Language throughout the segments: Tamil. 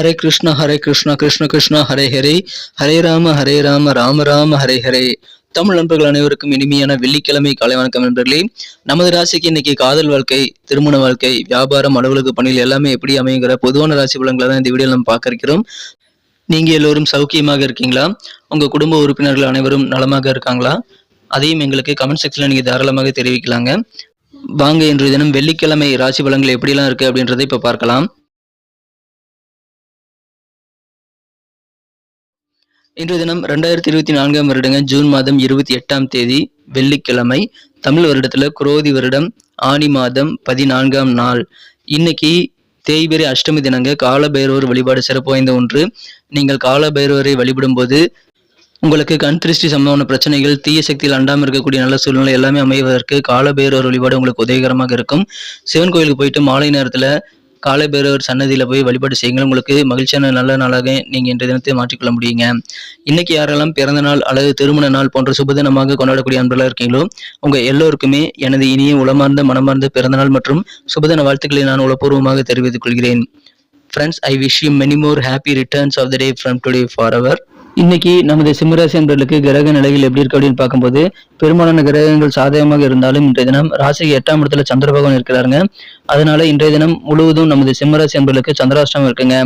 ஹரே கிருஷ்ண ஹரே கிருஷ்ண கிருஷ்ண கிருஷ்ண ஹரே ஹரே. ஹரே ராம ஹரே ராம ராம ராம ஹரே ஹரே. தமிழ் நண்பர்கள் அனைவருக்கும் இனிமையான வெள்ளிக்கிழமை காலை வணக்கம் நண்பர்களே. நமது ராசிக்கு இன்னைக்கு காதல் வாழ்க்கை திருமண வாழ்க்கை வியாபாரம் அலுவலக பணிகள் எல்லாமே எப்படி அமையுங்கிற பொதுவான ராசி பலன்களை தான் இந்த வீடியோவில் நம்ம பார்க்க இருக்கிறோம். நீங்க எல்லோரும் சௌக்கியமாக இருக்கீங்களா? உங்க குடும்ப உறுப்பினர்கள் அனைவரும் நலமாக இருக்காங்களா? அதையும் எங்களுக்கு கமெண்ட் செக்ஷன்ல நீங்க தாராளமாக தெரிவிக்கலாங்க. வாங்க இன்றைய தினம் வெள்ளிக்கிழமை ராசி பலன்கள் எப்படிலாம் இருக்கு அப்படின்றதை இப்ப பார்க்கலாம். இன்றைய தினம் ரெண்டாயிரத்தி இருபத்தி நான்காம் வருடங்க ஜூன் மாதம் இருபத்தி எட்டாம் தேதி வெள்ளிக்கிழமை தமிழ் வருடத்துல குரோதி வருடம் ஆனி மாதம் பதினான்காம் நாள். இன்னைக்கு தேய்பிரை அஷ்டமி தினங்க காலபைரவர் வழிபாடு சிறப்பு வாய்ந்த ஒன்று. நீங்கள் காலபைரவரை வழிபடும் போது உங்களுக்கு கண் திருஷ்டி சம்பந்தமான பிரச்சனைகள் தீய சக்தியில் அண்டாமல் இருக்கக்கூடிய நல்ல சூழ்நிலை எல்லாமே அமைவதற்கு காலபைரவர் வழிபாடு உங்களுக்கு உதவிகரமாக இருக்கும். சிவன் கோயிலுக்கு போயிட்டு மாலை நேரத்தில் காலபேரவர் சன்னதியில் போய் வழிபாடு செய்யுங்கள். உங்களுக்கு மகிழ்ச்சியான நல்ல நாளாக நீங்கள் இன்றைய தினத்தை மாற்றிக்கொள்ள முடியுங்க. இன்னைக்கு யாரெல்லாம் பிறந்த நாள் அல்லது திருமண நாள் போன்ற சுபதினமாக கொண்டாடக்கூடிய அன்பர்களாக இருக்கீங்களோ உங்கள் எல்லோருக்குமே எனது இனிய உளமார்ந்த மனமார்ந்த பிறந்தநாள் மற்றும் சுபதின வாழ்த்துக்களை நான் உளப்பூர்வமாக தெரிவித்துக் கொள்கிறேன். Friends I wish you many more happy returns of the day from today for our இன்னைக்கு நமது சிம்மராசி என்பவர்களுக்கு கிரக நிலைகள் எப்படி இருக்கு அப்படின்னு பார்க்கும்போது பெரும்பாலான கிரகங்கள் சாதகமாக இருந்தாலும் இன்றைய தினம் ராசிக்கு எட்டாம் இடத்துல சந்திர பகவான் இருக்கிறாருங்க. அதனால இன்றைய தினம் முழுவதும் நமது சிம்மராசி என்பவர்களுக்கு சந்திராஷ்டிரம் இருக்குங்க.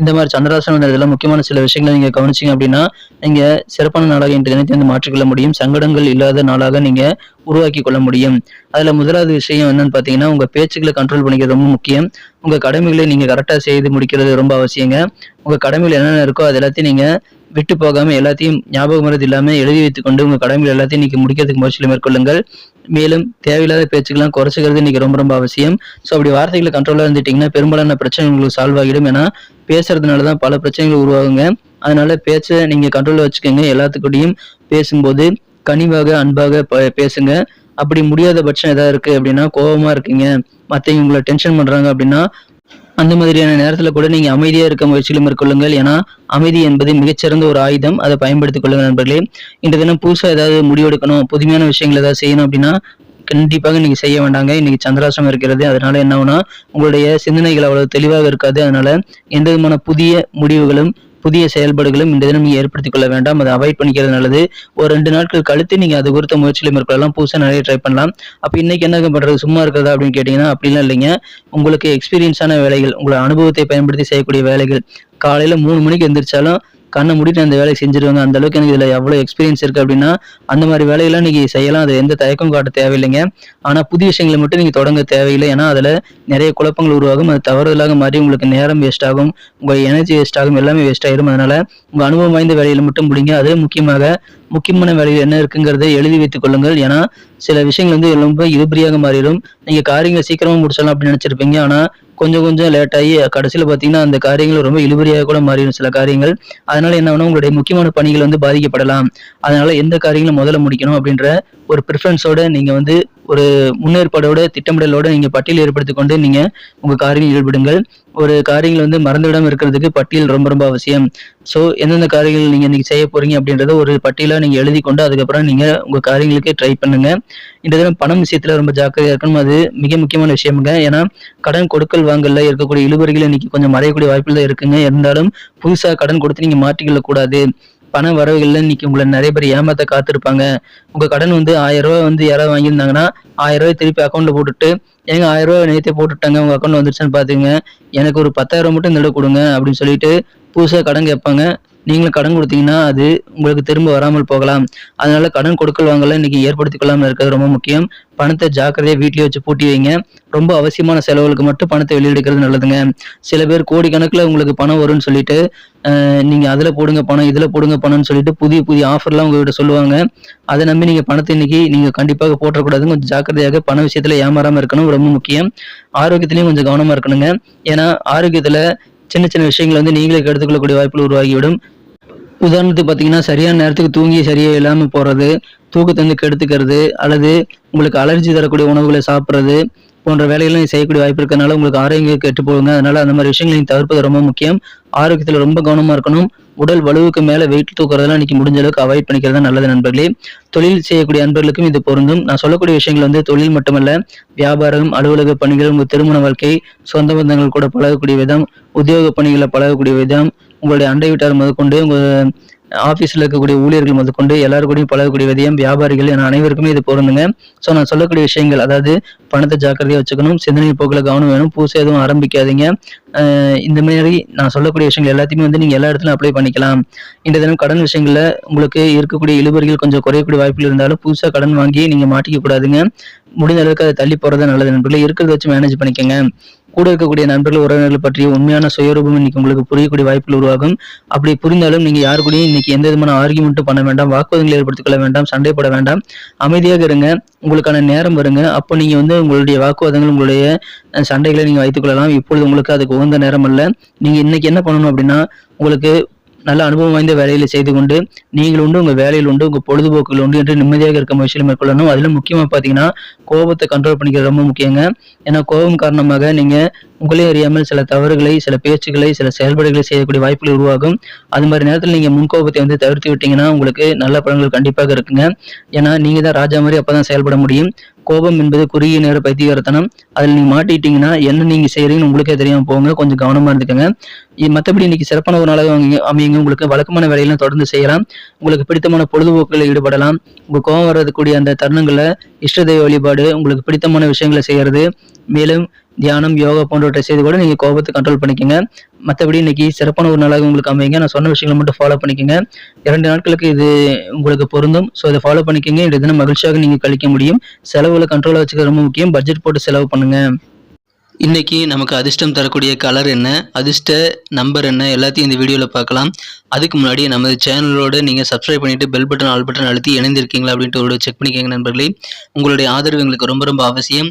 இந்த மாதிரி சந்திராஷ்டிரம் முக்கியமான சில விஷயங்களை நீங்க கவனிச்சிங்க அப்படின்னா நீங்க சிறப்பான நாளாக இன்றைய தினத்தை வந்து மாற்றிக்கொள்ள முடியும். சங்கடங்கள் இல்லாத நாளாக நீங்க உருவாக்கி கொள்ள முடியும். அதுல முதலாவது விஷயம் என்னன்னு பாத்தீங்கன்னா உங்க பேச்சுக்களை கண்ட்ரோல் பண்ணிக்கிறது ரொம்ப முக்கியம். உங்க கடமைகளை நீங்க கரெக்டா செய்து முடிக்கிறது ரொம்ப அவசியங்க. உங்கள் கடமைகள் என்னென்ன இருக்கோ அது எல்லாத்தையும் நீங்கள் விட்டு போகாமல் எல்லாத்தையும் ஞாபகம் மருந்து இல்லாமல் எழுதி வைத்துக்கொண்டு கொண்டு உங்க கடமைகள் எல்லாத்தையும் நீங்கள் முடிக்கிறதுக்கு முயற்சியில் மேற்கொள்ளுங்கள். மேலும் தேவையில்லாத பேச்சுக்கெல்லாம் குறைச்சிக்கிறது இன்றைக்கி ரொம்ப ரொம்ப அவசியம். ஸோ அப்படி வார்த்தைகளை கண்ட்ரோலாக இருந்துட்டிங்கன்னா பெரும்பாலான பிரச்சனை உங்களுக்கு சால்வ் ஆகிடும். ஏன்னா பேசுறதுனால தான் பல பிரச்சனைகள் உருவாகுங்க. அதனால பேச்சை நீங்கள் கண்ட்ரோலில் வச்சுக்கோங்க. எல்லாத்துக்கூடையும் பேசும்போது கனிவாக அன்பாக பேசுங்க. அப்படி முடியாத பட்சம் எதாவது இருக்குது அப்படின்னா கோபமாக இருக்கீங்க. மற்றவங்க உங்களை டென்ஷன் பண்ணுறாங்க அப்படின்னா அந்த மாதிரியான நேரத்தில் கூட நீங்கள் அமைதியாக இருக்க முயற்சிகளும் மேற்கொள்ளுங்கள். ஏன்னா அமைதி என்பது மிகச்சிறந்த ஒரு ஆயுதம். அதை பயன்படுத்திக் கொள்ளுங்கள் நண்பர்களே. இன்று தினம் புதுசாக ஏதாவது முடிவெடுக்கணும் புதுமையான விஷயங்கள் ஏதாவது செய்யணும் அப்படின்னா கண்டிப்பாக நீங்கள் செய்ய வேண்டாங்க. இன்னைக்கு சந்திராசிரமம் இருக்கிறது. அதனால என்ன ஆகுனா உங்களுடைய சிந்தனைகள் அவ்வளவு தெளிவாக இருக்காது. அதனால எந்த விதமான புதிய முடிவுகளும் புதிய செயல்பாடுகளும் இந்த தினம் நீங்க ஏற்படுத்திக் கொள்ள வேண்டாம். அதை அவாய்ட் பண்ணிக்கிறது நல்லது. ஒரு ரெண்டு நாட்கள் கழித்து நீங்க அது குறித்த முயற்சிகளை மேற்கொள்ளலாம். புதுசாக நிறைய ட்ரை பண்ணலாம். அப்போ இன்னைக்கு என்ன பண்றது? சும்மா இருக்கிறதா அப்படின்னு கேட்டீங்கன்னா அப்படிலாம் இல்லைங்க. உங்களுக்கு எக்ஸ்பீரியன்ஸான வேலைகள் உங்களோட அனுபவத்தை பயன்படுத்தி செய்யக்கூடிய வேலைகள். காலையில மூணு மணிக்கு எந்திரிச்சாலும் கண்ணை மூடிட்டு அந்த வேலையை செஞ்சிருவாங்க. அந்த அளவுக்கு எனக்கு இதில் எவ்வளோ எக்ஸ்பீரியன்ஸ் இருக்குது அப்படின்னா அந்த மாதிரி வேலையெல்லாம் நீங்கள் செய்யலாம். அது எந்த தயக்கம் காட்ட தேவையில்லைங்க. ஆனால் புதிய விஷயங்களை மட்டும் நீங்கள் தொடங்க தேவையில்லை. ஏன்னா அதில் நிறைய குழப்பங்கள் உருவாகும். அது தவறுதலாக மாறி உங்களுக்கு நேரம் வேஸ்ட் ஆகும். உங்கள் எனர்ஜி வேஸ்ட் ஆகும். எல்லாமே வேஸ்ட் ஆயிரும். அதனால உங்கள் அனுபவம் வாய்ந்த வேலையில் மட்டும் முடிங்க. அதே முக்கியமாக முக்கியமான வேலையில் என்ன இருக்குங்கிறத எழுதி வைத்துக் கொள்ளுங்கள். ஏன்னா சில விஷயங்கள் வந்து ரொம்ப இழுபறியாக மாறிடும். நீங்கள் காரியங்களை சீக்கிரமாக முடிச்சிடலாம் அப்படின்னு நினைச்சிருப்பீங்க. ஆனால் கொஞ்சம் கொஞ்சம் லேட் ஆகி கடைசியில் பார்த்தீங்கன்னா அந்த காரியங்கள் ரொம்ப இழுபறியாக கூட மாறிடும் சில காரியங்கள். அதனால என்ன வேணும் உங்களுடைய முக்கியமான பணிகள் வந்து பாதிக்கப்படலாம். அதனால எந்த காரியங்களும் முதல்ல முடிக்கணும் அப்படின்ற ஒரு ப்ரிஃபரன்ஸோட நீங்க வந்து ஒரு முன்னேற்பாடோட திட்டமிடலோட நீங்க பட்டியல் ஏற்படுத்தி கொண்டு நீங்க உங்க காரியம் ஈடுபடுங்கள். ஒரு காரியங்கள் வந்து மறந்துவிடாம இருக்கிறதுக்கு பட்டியல் ரொம்ப ரொம்ப அவசியம். ஸோ எந்தெந்த காரியங்கள் நீங்க இன்னைக்கு செய்ய போறீங்க அப்படின்றத ஒரு பட்டியலா நீங்க எழுதி கொண்டு அதுக்கப்புறம் நீங்க உங்க காரியங்களுக்கு ட்ரை பண்ணுங்க. இந்த தினம் பணம் விஷயத்துல ரொம்ப ஜாக்கிரதையா இருக்கணும். அது மிக முக்கியமான விஷயமுங்க ஏன்னா கடன் கொடுக்கல் வாங்கல இருக்கக்கூடிய இழுபறிகள் இன்னைக்கு கொஞ்சம் மறையக்கூடிய வாய்ப்புகள் தான் இருக்குங்க. இருந்தாலும் புதுசா கடன் கொடுத்து நீங்க மாற்றிக்கொள்ள கூடாது பண வரவுகள்ல இன்னைக்கு உங்களை நிறைய பேர் ஏமாத்த காத்திருப்பாங்க. உங்க கடன் வந்து ஆயிரம் ரூபாய் வந்து யாராவது வாங்கியிருந்தாங்கன்னா ஆயிரம் ரூபாய் திருப்பி அக்கௌண்ட்ல போட்டுட்டு ஏங்க ஆயிரம் ரூபாய் நேற்றே போட்டுட்டாங்க உங்க அக்கௌண்ட் வந்துருச்சுன்னு பாத்துங்க எனக்கு ஒரு பத்தாயிரம் மட்டும் இந்த கொடுங்க அப்படின்னு சொல்லிட்டு புதுசாக கடன் கேட்பாங்க. நீங்களும் கடன் கொடுத்தீங்கன்னா அது உங்களுக்கு திரும்ப வராமல் போகலாம். அதனால கடன் கொடுக்கல் வாங்கல இன்னைக்கு ஏற்படுத்திக் கொள்ளாமல் இருக்கிறது ரொம்ப முக்கியம். பணத்தை ஜாக்கிரதையாக வீட்லேயே வச்சு பூட்டி வைங்க. ரொம்ப அவசியமான செலவுகளுக்கு மட்டும் பணத்தை வெளியெடுக்கிறது நல்லதுங்க. சில பேர் கோடிக்கணக்கில் உங்களுக்கு பணம் வரும்னு சொல்லிட்டு நீங்கள் அதில் போடுங்க பணம் இதில் போடுங்க பணம்னு சொல்லிட்டு புதிய புதிய ஆஃபர்லாம் உங்ககிட்ட சொல்லுவாங்க. அதை நம்பி நீங்கள் பணத்தை இன்னைக்கு நீங்கள் கண்டிப்பாக போட்டக்கூடாது கொஞ்சம் ஜாக்கிரதையாக பண விஷயத்தில் ஏமாறாமல் இருக்கணும் ரொம்ப முக்கியம். ஆரோக்கியத்திலையும் கொஞ்சம் கவனமாக இருக்கணுங்க. ஏன்னா ஆரோக்கியத்தில் சின்ன சின்ன விஷயங்களை வந்து நீங்களே கெடுத்துக்கொள்ளக்கூடிய வாய்ப்புகள் உருவாகிவிடும். உதாரணத்துக்கு பார்த்தீங்கன்னா சரியான நேரத்துக்கு தூங்கி சரியாக இல்லாமல் போகிறது தூக்கத்தை வந்து கெடுத்துக்கிறது அல்லது உங்களுக்கு அலர்ஜி தரக்கூடிய உணவுகளை சாப்பிட்றது போன்ற வேலைகளை செய்யக்கூடிய வாய்ப்பு இருக்கறனால உங்களுக்கு ஆரோக்கியம் கெட்டு போகுங்க. அதனால அந்த மாதிரி விஷயங்களை தவிர்ப்பது ரொம்ப முக்கியம். ஆரோக்கியத்தில் ரொம்ப கவனமாக இருக்கணும். உடல் வலுவுக்கு மேலே வெயிட் தூக்குறதெல்லாம் இன்னைக்கு முடிஞ்ச அளவுக்கு அவாய்ட் பண்ணிக்கிறது நல்லது நண்பர்களே. தொழில் செய்யக்கூடிய நண்பர்களுக்கும் இது பொருந்தும். நான் சொல்லக்கூடிய விஷயங்கள் வந்து தொழில் மட்டுமல்ல வியாபாரம் அலுவலக பணிகள் உங்கள் திருமண வாழ்க்கை சொந்த பந்தங்கள் கூட பழகக்கூடிய விதம் உத்தியோக பணிகளை பழகக்கூடிய விதம் உங்களுடைய அண்டை வீட்டார் முதற்கொண்டு உங்கள் ஆஃபீஸில் இருக்கக்கூடிய ஊழியர்கள் முதற்கொண்டு எல்லாருக்கூடையும் பழகக்கூடிய விதயம் வியாபாரிகள் என அனைவருக்குமே இது பொருந்துங்க. ஸோ நான் சொல்லக்கூடிய விஷயங்கள் அதாவது பணத்தை ஜாக்கிரதையாக வச்சுக்கணும் சிந்தனை போக்கில் கவனம் வேணும் பூசை எதுவும் ஆரம்பிக்காதீங்க. இந்த மாதிரி நான் சொல்லக்கூடிய விஷயங்கள் எல்லாத்தையுமே வந்து நீங்கள் எல்லா இடத்துலையும் அப்ளை பண்ணிக்கலாம். இந்த தினம் கடன் விஷயங்களில் உங்களுக்கு இருக்கக்கூடிய இழுபறிகள் கொஞ்சம் குறையக்கூடிய வாய்ப்புகள் இருந்தாலும் புதுசாக கடன் வாங்கி நீங்கள் மாட்டிக்க கூடாதுங்க. முடிந்த அளவுக்கு அதை தள்ளி போகிறது நல்லது நண்பர்களே. இருக்கிறத வச்சு மேனேஜ் பண்ணிக்கோங்க. கூட இருக்கக்கூடிய நண்பர்கள் உறவினர்கள் பற்றிய உண்மையான சுயரூபம் இன்னைக்கு உங்களுக்கு புரியக்கூடிய வாய்ப்புகள் உருவாகும். அப்படி புரிந்தாலும் நீங்க யாரு கூடயும் இன்னைக்கு எந்த விதமான ஆர்குமெண்ட்டும் பண்ண வேண்டாம் வாக்குவாதங்களை ஏற்படுத்திக் கொள்ள வேண்டாம் சண்டை போட வேண்டாம். அமைதியாக இருங்க. உங்களுக்கான நேரம் வருங்க. அப்போ நீங்க வந்து உங்களுடைய வாக்குவாதங்கள் உங்களுடைய சண்டைகளை நீங்க வைத்துக் கொள்ளலாம். இப்பொழுது உங்களுக்கு அதுக்கு உகந்த நேரம் அல்ல. நீங்க இன்னைக்கு என்ன பண்ணணும் அப்படின்னா உங்களுக்கு நல்ல அனுபவம் வாய்ந்த வேலைகளை செய்து கொண்டு நீங்கள் உண்டு உங்க வேலையில் உண்டு உங்க பொழுதுபோக்குகள் உண்டு என்று நிம்மதியாக இருக்க முயற்சியில் மேற்கொள்ளணும். அதில் முக்கியமா பாத்தீங்கன்னா கோபத்தை கண்ட்ரோல் பண்ணிக்கிறது ரொம்ப முக்கியங்க. ஏன்னா கோபம் காரணமாக நீங்க உங்களே அறியாமல் சில தவறுகளை சில பேச்சுக்களை சில செயல்பாடுகளை செய்யக்கூடிய வாய்ப்புகள் உருவாகும். அது மாதிரி நேரத்தில் நீங்கள் முன்கோபத்தை வந்து தவிர்த்து விட்டீங்கன்னா உங்களுக்கு நல்ல பலன்கள் கண்டிப்பாக இருக்குங்க. ஏன்னா நீங்கள் தான் ராஜா மாதிரி அப்போ தான் செயல்பட முடியும். கோபம் என்பது குறுகிய நேர பைத்தியகாரத்தனம். அதில் நீங்கள் மாட்டிட்டீங்கன்னா என்ன நீங்கள் செய்கிறீங்கன்னு உங்களுக்கே தெரியாமல் போங்க. கொஞ்சம் கவனமாக இருந்துக்கோங்க. மற்றபடி இன்னைக்கு சிறப்பான ஒரு நாளாக அமையுங்க. உங்களுக்கு வழக்கமான வேலையெல்லாம் தொடர்ந்து செய்யலாம். உங்களுக்கு பிடித்தமான பொழுதுபோக்குகளில் ஈடுபடலாம். உங்கள் கோபம் வர்றதுக்கூடிய அந்த தருணங்களில் இஷ்ட தெய்வ வழிபாடு உங்களுக்கு பிடித்தமான விஷயங்களை செய்கிறது மேலும் தியானம் யோகா போன்றவற்றை செய்து கூட நீங்கள் கோபத்தை கண்ட்ரோல் பண்ணிக்கோங்க. மற்றபடி இன்னைக்கு சிறப்பான ஒரு நாளாக உங்களுக்கு அமைங்க நான் சொன்ன விஷயங்களை மட்டும் ஃபாலோ பண்ணிக்கோங்க. இரண்டு நாட்களுக்கு இது உங்களுக்கு பொருந்தும். ஸோ இதை ஃபாலோ பண்ணிக்கோங்க. இந்த தினம் மகிழ்ச்சியாக நீங்கள் கழிக்க முடியும். செலவுகளை கண்ட்ரோலாக வச்சுக்க ரொம்ப முக்கியம். பட்ஜெட் போட்டு செலவு பண்ணுங்க. இன்னைக்கு நமக்கு அதிர்ஷ்டம் தரக்கூடிய கலர் என்ன? அதிர்ஷ்ட நம்பர் என்ன? எல்லாத்தையும் இந்த வீடியோவில் பார்க்கலாம். அதுக்கு முன்னாடி நமது சேனலோடு நீங்கள் சப்ஸ்கிரைப் பண்ணிட்டு பெல் பட்டன் ஆல் பட்டன் அழுத்தி இணைந்திருக்கீங்களா அப்படின்ட்டு ஒரு செக் பண்ணிக்கோங்க நண்பர்களே. உங்களுடைய ஆதரவு எங்களுக்கு ரொம்ப ரொம்ப அவசியம்.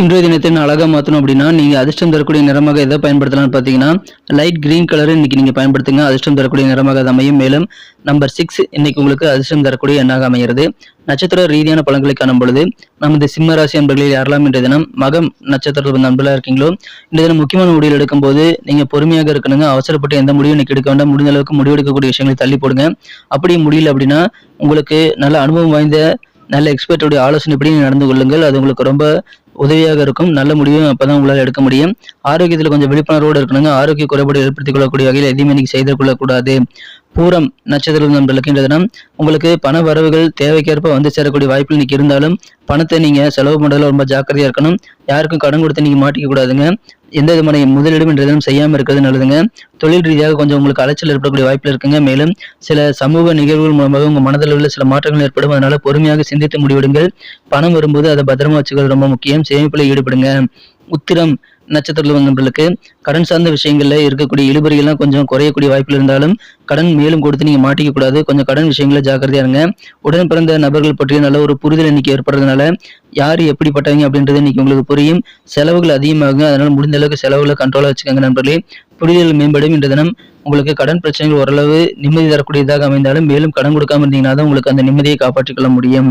இன்றைய தினத்தின் அழகாக மாற்றணும் அப்படின்னா நீங்கள் அதிர்ஷ்டம் தரக்கூடிய நிறமாக எதை பயன்படுத்தலாம்னு பார்த்தீங்கன்னா லைட் கிரீன் கலர் இன்னைக்கு நீங்கள் பயன்படுத்துங்க. அதிர்ஷ்டம் தரக்கூடிய நிறமாக அது அமையும். மேலும் நம்பர் சிக்ஸ் இன்னைக்கு உங்களுக்கு அதிர்ஷ்டம் தரக்கூடிய எண்ணாக அமைகிறது. நட்சத்திர ரீதியான பலன்களை காணும் பொழுது நமது சிம்ம ராசி அன்பர்களில் யாரெல்லாம் இன்றைய தினம் மகம் நட்சத்திரத்தில் நண்பர்களாக இருக்கீங்களோ இந்த தினம் முக்கியமான முடிவுகள் எடுக்கும்போது நீங்கள் பொறுமையாக இருக்கணுங்க. அவசரப்பட்டு எந்த முடிவும் இன்னைக்கு எடுக்க வேண்டாம். முடிந்த அளவுக்கு முடிவெடுக்கக்கூடிய விஷயங்களை தள்ளி போடுங்க. அப்படி முடியல அப்படின்னா உங்களுக்கு நல்ல அனுபவம் வாய்ந்த நல்ல எக்ஸ்பர்ட்டுடைய ஆலோசனைப்படி எப்படி நடந்து கொள்ளுங்கள். அது உங்களுக்கு ரொம்ப உதவியாக இருக்கும். நல்ல முடிவும் அப்பதான் உங்களால் எடுக்க முடியும். ஆரோக்கியத்தில் கொஞ்சம் விழிப்புணர்வோடு இருக்கணுங்க. ஆரோக்கிய குறைபாடு ஏற்படுத்திக் கொள்ளக்கூடிய வகையில் எதையுமே நீங்க செய்து கொள்ளக்கூடாது பூரம் நட்சத்திரம் நண்பர்களுக்கு இந்த தினம் உங்களுக்கு பண வரவுகள் தேவைக்கேற்ப வந்து சேரக்கூடிய வாய்ப்புகள் இன்னைக்கு இருந்தாலும் பணத்தை நீங்க செலவு பண்றதுல ரொம்ப ஜாக்கிரதையா இருக்கணும். யாருக்கும் கடன் கொடுத்து நீங்க மாட்டிக்க கூடாதுங்க. எந்த விதமான முதலீடும் என்ற தினம் செய்யாம இருக்கிறது நல்லதுங்க. தொழில் ரீதியாக கொஞ்சம் உங்களுக்கு அலைச்சல் ஏற்படக்கூடிய வாய்ப்புகள் இருக்குங்க. மேலும் சில சமூக நிகழ்வுகள் மூலமாக உங்க மனதளவில் சில மாற்றங்கள் ஏற்படும். அதனால பொறுமையாக சிந்தித்து முடிவெடுங்கள். பணம் வரும்போது அதை பத்திரமா வச்சுக்கிறது ரொம்ப முக்கியம். சேமிப்புல ஈடுபடுங்க. உத்திரம் நட்சத்திரத்தில் வந்தவர்களுக்கு கடன் சார்ந்த விஷயங்களில் இருக்கக்கூடிய இழுபறிகள்லாம் கொஞ்சம் குறையக்கூடிய வாய்ப்பு இருந்தாலும் கடன் மேலும் கொடுத்து நீங்கள் மாட்டிக்க கூடாது. கொஞ்சம் கடன் விஷயங்கள ஜாக்கிரதையா இருங்க. உடன் பிறந்த நபர்கள் பற்றிய நல்ல ஒரு புரிதல் இன்னைக்கு ஏற்படுறதுனால யார் எப்படிப்பட்டவங்க அப்படின்றது இன்னைக்கு உங்களுக்கு புரியும். செலவுகள் அதிகமாகுங்க. அதனால் முடிந்த அளவுக்கு செலவுகளை கண்ட்ரோலாக வச்சுக்கோங்க நண்பர்களே. புரிதல் மேம்படும். இன்று தினம் உங்களுக்கு கடன் பிரச்சனைகள் ஓரளவு நிம்மதி தரக்கூடியதாக அமைந்தாலும் மேலும் கடன் கொடுக்காம இருந்தீங்கன்னா தான் உங்களுக்கு அந்த நிம்மதியை காப்பாற்றிக்கொள்ள முடியும்.